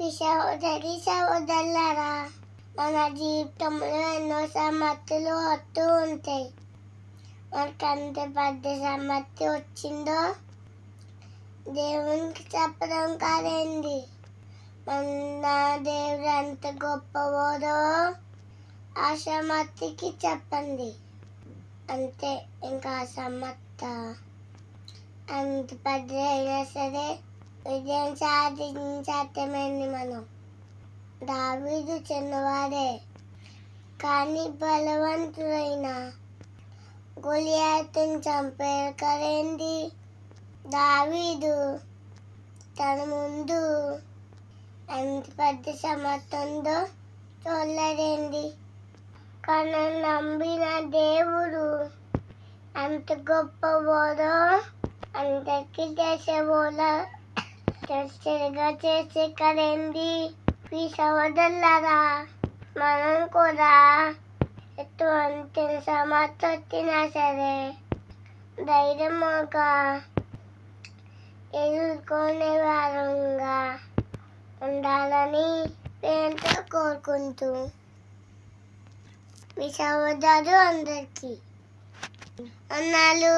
మీ సహోదరి సహోదరులారా మన జీవితంలో ఎన్నో సమస్యలు వస్తూ ఉంటాయి. మనకు అంత పెద్ద సమస్య వచ్చిందో దేవునికి చెప్పడం కాదండి. మన దేవుడు ఎంత గొప్పవాడో ఆ సమస్యకి చెప్పండి. అంతే ఇంకా ఆ సమస్య అంత పెద్ద అయినా సరే విజయం సాధించటమైంది మనం? దావీదు చిన్నవాడే. కానీ బలవంతుడైన గొలియాతుని చంపారు కదేంటి దావీదు తన ముందు ఎంత పెద్ద సమర్థందో ఉందో చూడలేదండి కానీ నమ్మిన దేవుడు ఎంత గొప్పవాడో అందరికీ చేసేవాళ్ళ చర్చగా చేసే కదండి మీ సోదరులరా మనం కూడా ఎటువంటి సమస్య వచ్చినా సరే ధైర్యంగా ఎదుర్కొనే వారంగా ఉండాలని పేరుతో కోరుకుంటూ మీ సోదరు అందరికీ అన్నాలు